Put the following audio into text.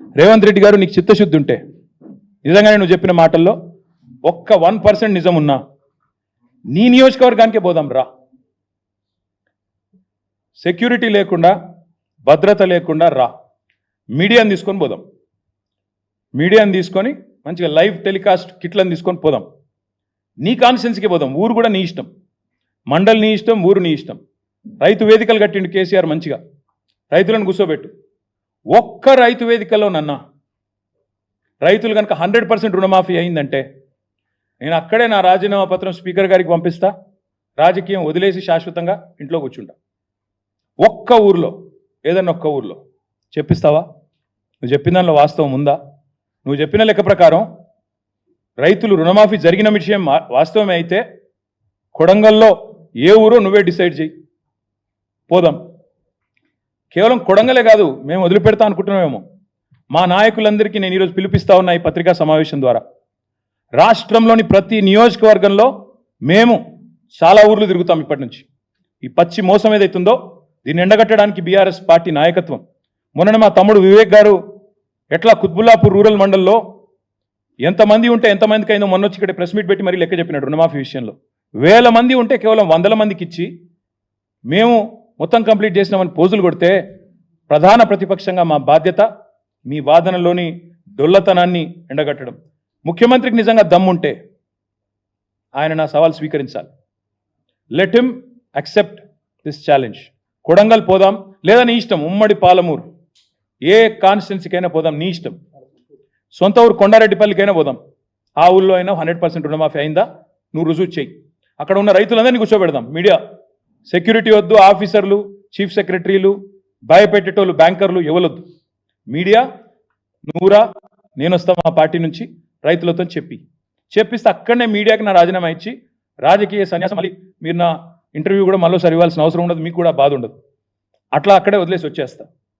రేవంత్ రెడ్డి గారు నీకు చిత్తశుద్ధి ఉంటే నిజంగానే నువ్వు చెప్పిన మాటల్లో ఒక్క వన్ పర్సెంట్ నిజం ఉన్నా నీ నియోజకవర్గానికే పోదాం రా. సెక్యూరిటీ లేకుండా భద్రత లేకుండా రా. మీడియాని తీసుకొని పోదాం. మీడియాని తీసుకొని మంచిగా లైవ్ టెలికాస్ట్ కిట్లను తీసుకొని పోదాం. నీ కాన్స్టెన్సీకి పోదాం. ఊరు కూడా నీ ఇష్టం. మండలి నీ ఇష్టం ఊరు నీ ఇష్టం. రైతు వేదికలు కట్టిండు కేసీఆర్ మంచిగా. రైతులను కూర్చోబెట్టు. ఒక్క రైతు వేదికలోనన్నా రైతులు కనుక హండ్రెడ్ పర్సెంట్ రుణమాఫీ అయిందంటే నేను అక్కడే నా రాజీనామా పత్రం స్పీకర్ గారికి పంపిస్తా. రాజకీయం వదిలేసి శాశ్వతంగా ఇంట్లో కూర్చుంటా. ఒక్క ఊర్లో ఏదన్నా ఒక్క ఊర్లో చెప్పిస్తావా? నువ్వు చెప్పిన దానిలో వాస్తవం ఉందా? నువ్వు చెప్పిన లెక్క ప్రకారం రైతులు రుణమాఫీ జరిగిన విషయం వాస్తవమే అయితే కొడంగల్లో ఏ ఊరో నువ్వే డిసైడ్ చేయి పోదాం. కేవలం కొడంగలే కాదు మేము వదిలిపెడతా అనుకుంటున్నామేమో. మా నాయకులందరికీ నేను ఈరోజు పిలిపిస్తా ఉన్నా ఈ పత్రికా సమావేశం ద్వారా. రాష్ట్రంలోని ప్రతి నియోజకవర్గంలో మేము చాలా ఊర్లు తిరుగుతాం ఇప్పటి నుంచి. ఈ పచ్చి మోసం ఏదైతుందో దీన్ని ఎండగట్టడానికి బీఆర్ఎస్ పార్టీ నాయకత్వం. మొన్న మా తమ్ముడు వివేక్ గారు ఎట్లా కుత్బుల్లాపూర్ రూరల్ మండల్లో ఎంతమంది ఉంటే ఎంతమందికి అయిందో మొన్న వచ్చి ఇక్కడ ప్రెస్ మీట్ పెట్టి మరీ లెక్క చెప్పినాడు రుణమాఫీ విషయంలో. వేల మంది ఉంటే కేవలం వందల మందికి ఇచ్చి మేము మొత్తం కంప్లీట్ చేసినామని పోజులు కొడితే ప్రధాన ప్రతిపక్షంగా మా బాధ్యత మీ వాదనలోని డొల్లతనాన్ని ఎండగట్టడం. ముఖ్యమంత్రికి నిజంగా దమ్ముంటే ఆయన నా సవాల్ స్వీకరించాలి. Let him accept this challenge Kodangal పోదాం లేదా నీ ఇష్టం ఉమ్మడి పాలమూరు. ఏ కాన్స్టిట్యున్సీకైనా పోదాం నీ ఇష్టం. సొంత ఊరు కొండారెడ్డిపల్లికైనా పోదాం. ఆ ఊళ్ళో అయినా హండ్రెడ్ పర్సెంట్ రుణమాఫీ అయిందా? నువ్వు రుజువు చేయి. అక్కడ ఉన్న రైతులందరినీ కూర్చోబెడదాం. మీడియా సెక్యూరిటీ వద్దు ఆఫీసర్లు చీఫ్ సెక్రటరీలు భయపెట్టేటోళ్ళు బ్యాంకర్లు ఇవ్వలొద్దు మీడియా నువ్వురా నేను వస్తా మా పార్టీ నుంచి రైతులతో చెప్పి. చెప్పిస్తే అక్కడనే మీడియాకి నా రాజీనామా ఇచ్చి రాజకీయ సన్యాసం మళ్ళీ మీరు నా ఇంటర్వ్యూ కూడా మళ్ళీ సరివాల్సిన అవసరం ఉండదు మీకు కూడా బాధ ఉండదు. అట్లా అక్కడే వదిలేసి వచ్చేస్తా.